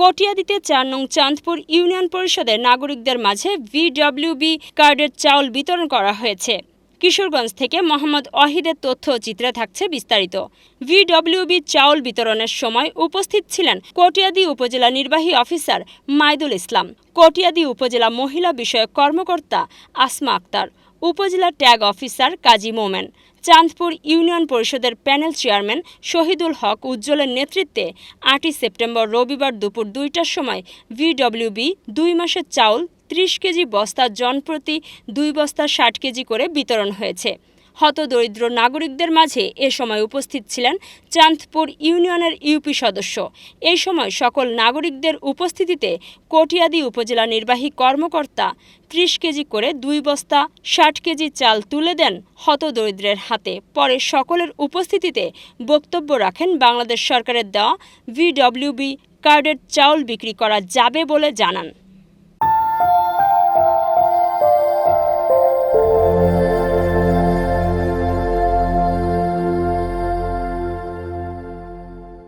কটিয়াদিতে চার নং চাঁদপুর ইউনিয়ন পরিষদের নাগরিকদের মাঝে ভিডব্লিউবি কার্ডের চাউল বিতরণ করা হয়েছে। কিশোরগঞ্জ থেকে মোহাম্মদ অহিদের তথ্য চিত্রে থাকছে বিস্তারিত। ভিডব্লিউবি চাউল বিতরণের সময় উপস্থিত ছিলেন কটিয়াদি উপজেলা নির্বাহী অফিসার মাইদুল ইসলাম। কটিয়াদি উপজেলা মহিলা বিষয়ক কর্মকর্তা আসমা আক্তার। উপজেলা tag officer Kazi Momen. Chandpur union পরিষদের প্যানেল চেয়ারম্যান শহীদুল হক উজ্জ্বলের নেতৃত্বে আটই সেপ্টেম্বর রবিবার দুপুর দুইটার সময় ভিডব্লিউবি দুই মাসের চাউল, ত্রিশ কেজি বস্তা জনপ্রতি দুই বস্তা ষাট কেজি করে বিতরণ হয়েছে। হতদরিদ্র নাগরিকদের মাঝে এ সময় উপস্থিত ছিলেন চাঁদপুর ইউনিয়নের ইউপি সদস্য। এই সময় সকল নাগরিকদের উপস্থিতিতে কটিয়াদি উপজেলা নির্বাহী কর্মকর্তা ত্রিশ কেজি করে দুই বস্তা, ষাট কেজি চাল তুলে দেন হতদরিদ্রের হাতে। পরে সকলের উপস্থিতিতে বক্তব্য রাখেন বাংলাদেশ সরকারের দেওয়া ভিডব্লিউবি কার্ডের চাউল বিক্রি করা যাবে বলে জানান।